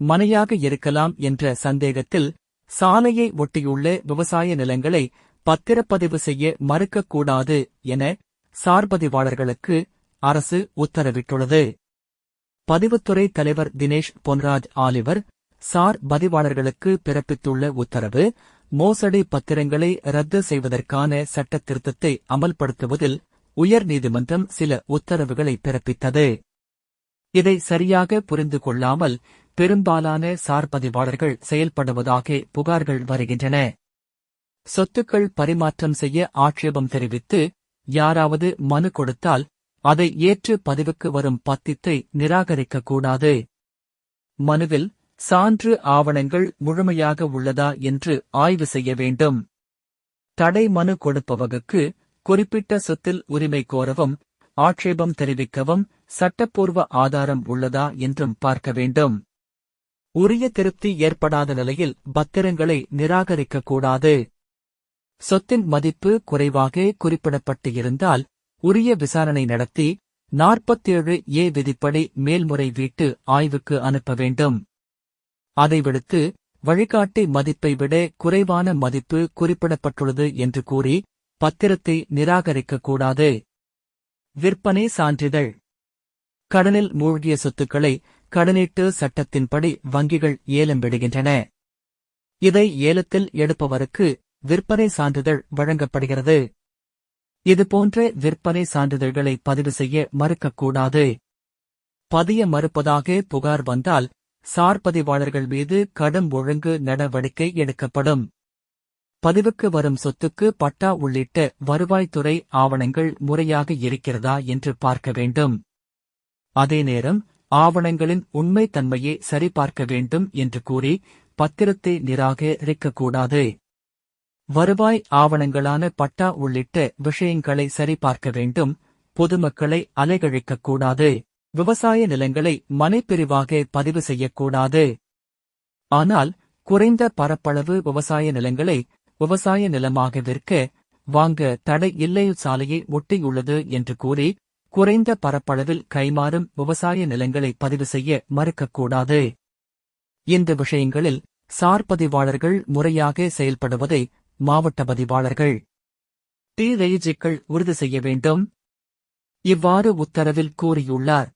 மனையாக இருக்கலாம் என்ற சந்தேகத்தில் சாலையை ஒட்டியுள்ள விவசாய நிலங்களை பத்திரப்பதிவு செய்ய மறுக்கக்கூடாது என சார்பதிவாளர்களுக்கு அரசு உத்தரவிட்டுள்ளது. பதிவுத்துறை தலைவர் தினேஷ் பொன்ராஜ் ஆலிவர் சார் பதிவாளர்களுக்கு பிறப்பித்துள்ள உத்தரவு மோசடி பத்திரங்களை ரத்து செய்வதற்கான சட்ட திருத்தத்தை அமல்படுத்துவதில் உயர்நீதிமன்றம் சில உத்தரவுகளை பிறப்பித்தது. இதை சரியாக புரிந்து கொள்ளாமல் பெரும்பாலான சார்பதிவாளர்கள் செயல்படுவதாக புகார்கள் வருகின்றன. சொத்துக்கள் பரிமாற்றம் செய்ய ஆட்சேபம் தெரிவித்து யாராவது மனு கொடுத்தால் அதை ஏற்று பதிவுக்கு வரும் பத்தித்தை நிராகரிக்கக்கூடாது. மனுவில் சான்று ஆவணங்கள் முழுமையாக உள்ளதா என்று ஆய்வு செய்ய வேண்டும். தடை மனு கொடுப்பவகுக்கு குறிப்பிட்ட சொத்தில் உரிமை கோரவும் ஆட்சேபம் தெரிவிக்கவும் சட்டப்பூர்வ ஆதாரம் உள்ளதா என்றும் பார்க்க வேண்டும். உரிய திருப்தி ஏற்படாத நிலையில் பத்திரங்களை நிராகரிக்கக்கூடாது. சொத்தின் மதிப்பு குறைவாக குறிப்பிடப்பட்டு இருந்தால் உரிய விசாரணை நடத்தி நாற்பத்தேழு ஏ விதிப்படி மேல்முறை வீட்டு ஆய்வுக்கு அனுப்ப வேண்டும். அதை விடுத்து வழிகாட்டி மதிப்பை விட குறைவான மதிப்பு குறிப்பிடப்பட்டுள்ளது என்று கூறி பத்திரத்தை நிராகரிக்கக்கூடாது. விற்பனை சான்றிதழ். கடனில் மூழ்கிய சொத்துக்களை கடனீட்டு சட்டத்தின்படி வங்கிகள் ஏலம் விடுகின்றன. இதை ஏலத்தில் எடுப்பவருக்கு விற்பனை சான்றிதழ் வழங்கப்படுகிறது. இதுபோன்ற விற்பனை சான்றிதழ்களை பதிவு செய்ய மறுக்கக்கூடாது. பதிய மறுப்பதாக புகார் வந்தால் சார்பதிவாளர்கள் மீது கடும் ஒழுங்கு நடவடிக்கை எடுக்கப்படும். பதிவுக்கு வரும் சொத்துக்கு பட்டா உள்ளிட்ட வருவாய்த்துறை ஆவணங்கள் முறையாக இருக்கிறதா என்று பார்க்க வேண்டும். அதே நேரம் ஆவணங்களின் உண்மைத்தன்மையை சரிபார்க்க வேண்டும் என்று கூறி பத்திரத்தை நிராகரிக்கக்கூடாது வருவாய் ஆவணங்களான பட்டா உள்ளிட்ட விஷயங்களை சரிபார்க்க வேண்டும். பொதுமக்களை அலைகழிக்கக்கூடாது. விவசாய நிலங்களை மனைப்பிரிவாக பதிவு செய்யக்கூடாது. ஆனால் குறைந்த பரப்பளவு விவசாய நிலங்களை விவசாய நிலமாக விற்க வாங்க தடை இல்லை சாலையை ஒட்டியுள்ளது என்று கூறி குறைந்த பரப்பளவில் கைமாறும் விவசாய நிலங்களை பதிவு செய்ய மறுக்கக்கூடாது. இந்த விஷயங்களில் சார்பதிவாளர்கள் முறையாக செயல்படுவதை மாவட்ட பதிவாளர்கள் டி. ரெய்ஜிக்கள் உறுதி செய்ய வேண்டும். இவ்வாறு உத்தரவில் கூறியுள்ளார்.